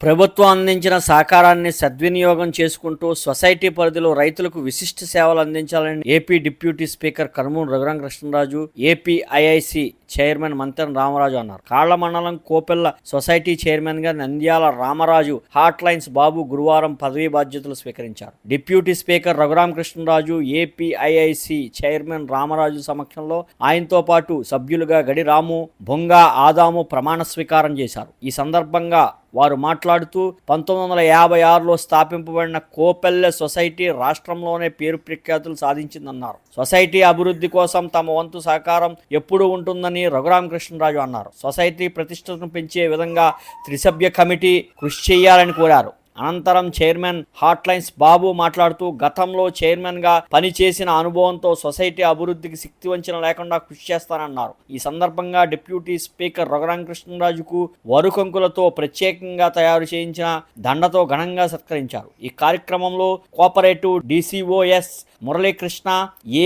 ప్రభుత్వం అందించిన సహకారాన్ని సద్వినియోగం చేసుకుంటూ సొసైటీ పరిధిలో రైతులకు విశిష్ట సేవలు అందించాలని AP deputy speaker Karmuru Raghu Rama Krishna Raju AP IIC chairman Mantena Ramaraju అన్నారు. కాళ్ళ మండలం కోపెల్ల సొసైటీ చైర్మన్గా నంద్యాల రామరాజు హాట్ లైన్స్ బాబు గురువారం పదవీ బాధ్యతలు స్వీకరించారు. Deputy speaker Raghu Rama Krishna Raju AP IIC chairman Ramaraju సమక్షంలో ఆయనతో పాటు సభ్యులుగా గడిరాము బొంగ ఆదాము ప్రమాణ స్వీకారం చేశారు. ఈ సందర్భంగా వారు మాట్లాడుతూ పంతొమ్మిది వందల యాభై ఆరులో స్థాపింపబడిన కోపెల్లె సొసైటీ రాష్ట్రంలోనే పేరు ప్రఖ్యాతులు సాధించిందన్నారు. సొసైటీ అభివృద్ధి కోసం తమ వంతు సహకారం ఎప్పుడూ ఉంటుందని రఘురామకృష్ణరాజు అన్నారు. సొసైటీ ప్రతిష్టను పెంచే విధంగా త్రిసభ్య కమిటీ కృషి చేయాలని కోరారు. అనంతరం చైర్మన్ హాట్లైన్స్ బాబు మాట్లాడుతూ గతంలో చైర్మన్గా పనిచేసిన అనుభవంతో సొసైటీ అభివృద్ధికి శక్తి వంచన లేకుండా కృషి చేస్తానన్నారు. ఈ సందర్భంగా డిప్యూటీ స్పీకర్ రఘురామకృష్ణరాజుకు వరుకంకులతో ప్రత్యేకంగా తయారు చేయించిన దండతో ఘనంగా సత్కరించారు. ఈ కార్యక్రమంలో cooperative DCOS Muralikrishna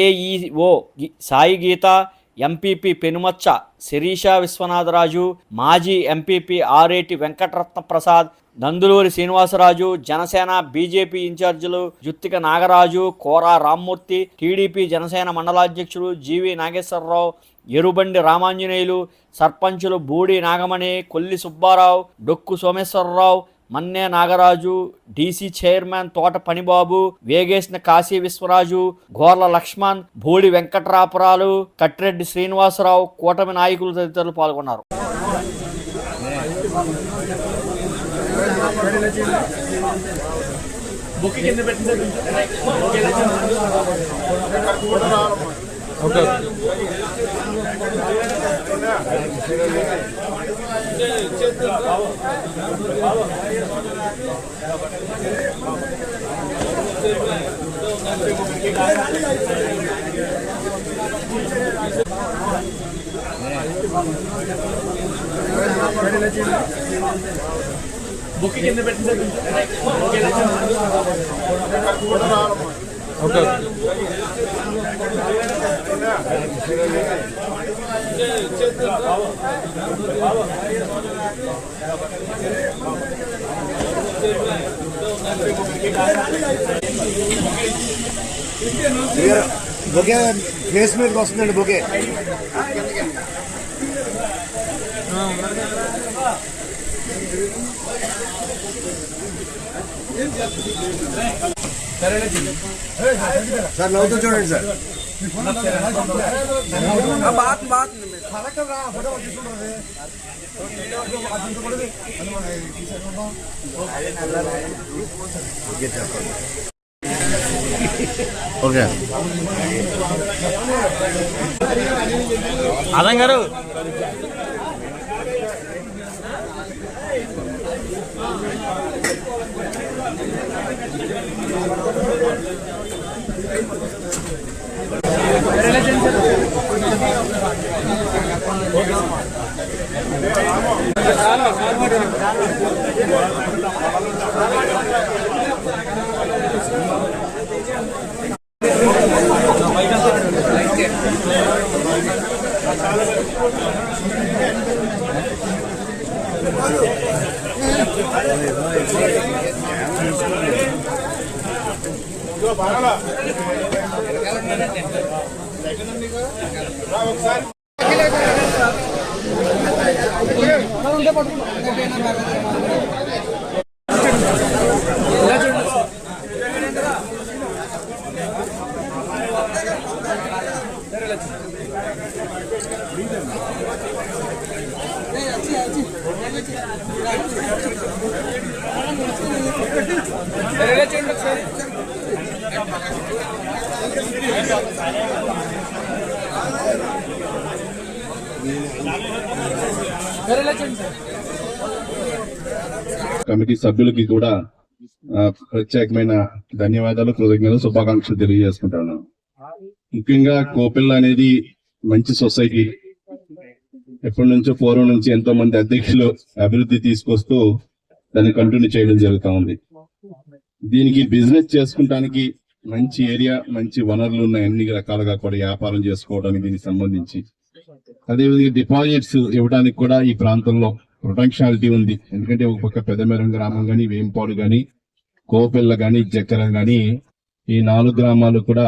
AEO Sai Geetha MPP Penumachcha Sirisha Viswanatharaju మాజీ ఎంపీపీ ఆరేటి వెంకటరత్న ప్రసాద్ నందులూరి శ్రీనివాసరాజు జనసేన బీజేపీ ఇన్ఛార్జీలు జుత్తిక నాగరాజు కోరా రామ్మూర్తి టీడీపీ జనసేన మండలాధ్యక్షుడు జీవి నాగేశ్వరరావు ఎరుబండి రామాంజనేయులు సర్పంచులు బూడి నాగమణి కొల్లి సుబ్బారావు డొక్కు సోమేశ్వరరావు మన్నే నాగరాజు డీసీ చైర్మన్ తోట పనిబాబు వేగేసిన కాశీ విశ్వరాజు గోర్ల లక్ష్మణ్ బూడి వెంకట్రాపురాలు కట్రెడ్డి శ్రీనివాసరావు కూటమి నాయకులు తదితరులు పాల్గొన్నారు. బుక్ కింద పెట్టింది ఓకే Thank you. ఫేస్ మీదకి వస్తుందండి బొకే సార్ నవ్వుతూ చూడండి సార్ ఓకే అదం గారు Vai, vai, vai. Derecha, derecha. Committee సభ్యులకి కూడా ప్రత్యేకమైన ధన్యవాదాలు కృతజ్ఞతలు శుభాకాంక్షలు తెలియజేసుకుంటాను. ముఖ్యంగా కోపిల్ల అనేది మంచి సొసైటీ. ఎప్పటి నుంచో పూర్వం నుంచి ఎంతో మంది అధ్యక్షులు అభివృద్ధి తీసుకొస్తూ దాన్ని కంటిన్యూ చేయడం జరుగుతూ ఉంది. దీనికి బిజినెస్ చేసుకుంటానికి మంచి ఏరియా మంచి వనరులు ఉన్నాయి. అన్ని రకాలుగా కూడా వ్యాపారం చేసుకోవడానికి దీనికి సంబంధించి. అదేవిధంగా డిపాజిట్స్ ఇవ్వడానికి కూడా ఈ ప్రాంతంలో పొటెన్షియాలిటీ ఉంది. ఎందుకంటే ఒక పక్క పెద్దమేరం గ్రామం కానీ వేంపాడు కానీ కోపెల్ల కానీ జక్కరం కానీ ఈ నాలుగు గ్రామాలు కూడా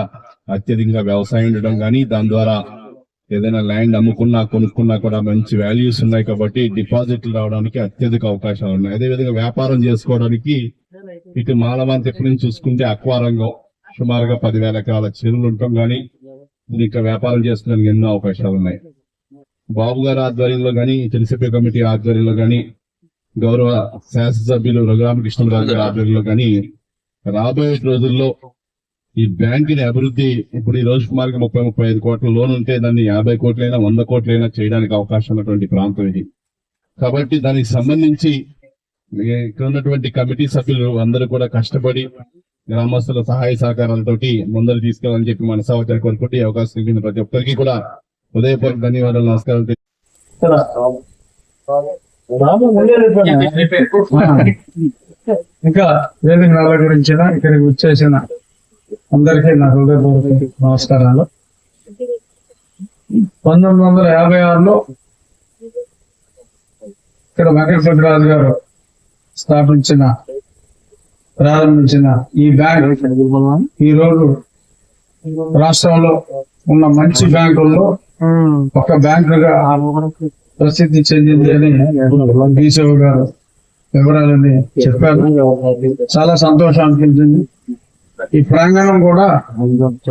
అత్యధికంగా వ్యవసాయం ఉండడం కానీ దాని ద్వారా ఏదైనా ల్యాండ్ అమ్ముకున్నా కొనుక్కున్నా కూడా మంచి వాల్యూస్ ఉన్నాయి కాబట్టి డిపాజిట్లు రావడానికి అత్యధిక అవకాశాలు ఉన్నాయి. అదేవిధంగా వ్యాపారం చేసుకోవడానికి ఇటు మాలవంత ఎప్పటి నుంచి చూసుకుంటే అక్వారంగం సుమారుగా పదివేల ఎకరాల చెరువులు ఉండటం కానీ ఇక్కడ వ్యాపారం చేసుకోవడానికి ఎన్నో అవకాశాలు ఉన్నాయి. బాబు గారి ఆధ్వర్యంలో కానీ తెలిసిపోయే కమిటీ ఆధ్వర్యంలో కానీ గౌరవ శాసనసభ్యులు రఘురామకృష్ణరాజు గారి ఆధ్వర్యంలో కానీ రాబోయే రోజుల్లో ఈ బ్యాంకుని అభివృద్ధి ఇప్పుడు ఈ రోజు సుమారుగా ముప్పై ముప్పై ఐదు కోట్ల లోన్ ఉంటే దాన్ని యాభై కోట్లైనా వంద కోట్లైనా చేయడానికి అవకాశం ఉన్నటువంటి ప్రాంతం ఇది. కాబట్టి దానికి సంబంధించి ఇక్కడ ఉన్నటువంటి కమిటీ సభ్యులు అందరూ కూడా కష్టపడి గ్రామస్తుల సహాయ సహకారాలతోటి ముందరు తీసుకెళ్ళాలని చెప్పి మన మనసావచారి కోరుకుంటే అవకాశం కలిగింది ప్రతి ఒక్కరికి కూడా ఉదయపూర్వక ధన్యవాదాలు నమస్కారాలు ఇంకా వేదిక నెల గురించిన ఇక్కడికి వచ్చేసిన అందరికీ నా హృదయపూర్వక నమస్కారాలు. పంతొమ్మిది వందల యాభై ఆరులో ఇక్కడ వెంకటపతిరాజు గారు స్థాపించిన ప్రారంభించిన ఈ బ్యాంక్ ఈ రోజు రాష్ట్రంలో ఉన్న మంచి బ్యాంకుల్లో ఒక బ్యాంకుగా ప్రసిద్ధి చెందింది అని బీసీఓ గారు వివరాలని చెప్పారు. చాలా సంతోషం అనిపించింది. ఈ ప్రాంగణం కూడా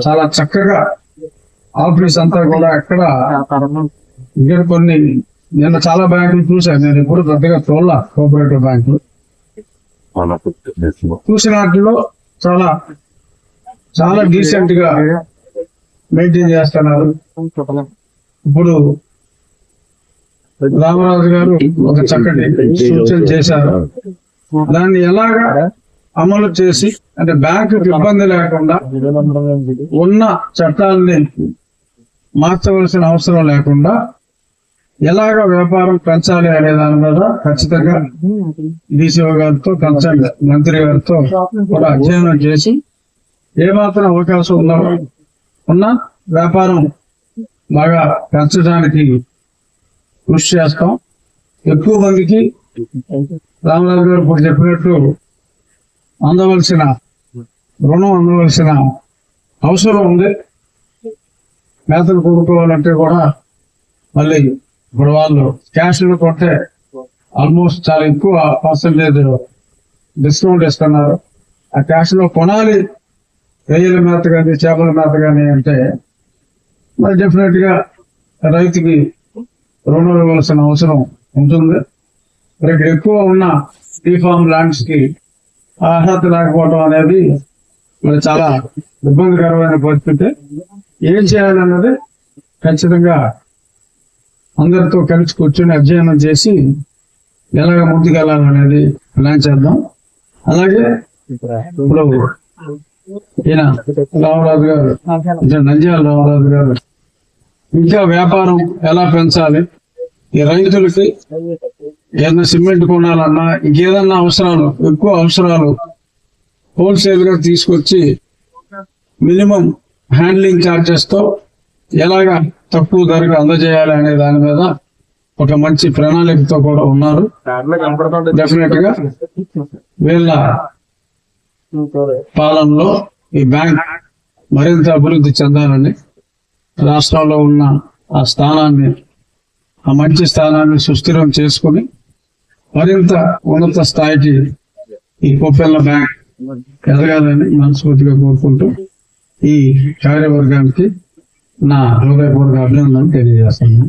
చాలా చక్కగా ఆఫీస్ అంతా కూడా ఎక్కడ ఇక్కడ కొన్ని నిన్న చాలా బ్యాంకులు చూశాను. నేను ఎప్పుడు పెద్దగా చూడలా కోఆపరేటివ్ బ్యాంకులు. చూసిన వాటిలో చాలా చాలా డీసెంట్గా మెయింటైన్ చేస్తున్నారు. ఇప్పుడు రామరాజు గారు ఒక చక్కటి సూచన చేశారు. దాన్ని ఎలాగా అమలు చేసి అంటే బ్యాంకు ఇబ్బంది లేకుండా ఉన్న చట్టాలని మార్చవలసిన అవసరం లేకుండా ఎలాగ వ్యాపారం పెంచాలి అనే దాని మీద ఖచ్చితంగా డిసిఓ గారితో కన్సల్ట్ మంత్రి గారితో కూడా అధ్యయనం చేసి ఏమాత్రం అవకాశం ఉన్నా ఉన్నా వ్యాపారం బాగా పెంచడానికి కృషి చేస్తాం. ఎక్కువ మందికి రామరాజు గారు ఇప్పుడు చెప్పినట్టు అందవలసిన రుణం అందవలసిన అవసరం ఉంది. మేతలు కొనుక్కోవాలంటే కూడా మళ్ళీ ఇప్పుడు వాళ్ళు క్యాష్ కొంటే ఆల్మోస్ట్ చాలా ఎక్కువ పర్సంటేజ్ డిస్కౌంట్ ఇస్తున్నారు ఆ క్యాష్లో కొనాలి. రొయ్యల మేత కానీ చేపల మేత కానీ అంటే మరి డెఫినెట్గా రైతుకి రుణం ఇవ్వాల్సిన అవసరం ఉంటుంది. మరి ఇక్కడ ఎక్కువ ఉన్న టీఫామ్ ల్యాండ్స్కి అర్హత లేకపోవడం అనేది మరి చాలా ఇబ్బందికరమైన పరిస్థితి. ఏం చేయాలన్నది ఖచ్చితంగా అందరితో కలిసి కూర్చొని అధ్యయనం చేసి ఎలాగ ముందుకెళ్ళాలనేది ప్లాన్ చేద్దాం. అలాగే ఇప్పుడు ఈయన రామరాజు గారు నంద్యాల రామరాజు గారు ఇంకా వ్యాపారం ఎలా పెంచాలి? ఈ రైతులకి ఏదైనా సిమెంట్ కొనాలన్నా ఇంకేదన్నా అవసరాలు ఎక్కువ అవసరాలు హోల్సేల్గా తీసుకొచ్చి మినిమం హ్యాండ్లింగ్ చార్జెస్తో ఎలాగా తక్కువ ధరకు అందజేయాలి అనే దాని మీద ఒక మంచి ప్రణాళికతో కూడా ఉన్నారు. డెఫినెట్గా వీళ్ళ పాలనలో ఈ బ్యాంక్ మరింత అభివృద్ధి చెందాలని రాష్ట్రంలో ఉన్న ఆ స్థానాన్ని ఆ మంచి స్థానాన్ని సుస్థిరం చేసుకుని మరింత ఉన్నత స్థాయికి ఈ కొప్పెల్ల బ్యాంక్ ఎదగాలని మనస్ఫూర్తిగా కోరుకుంటూ ఈ కార్యవర్గానికి నా హృదయపూర్వక అభినందనలు తెలియజేస్తున్నాను.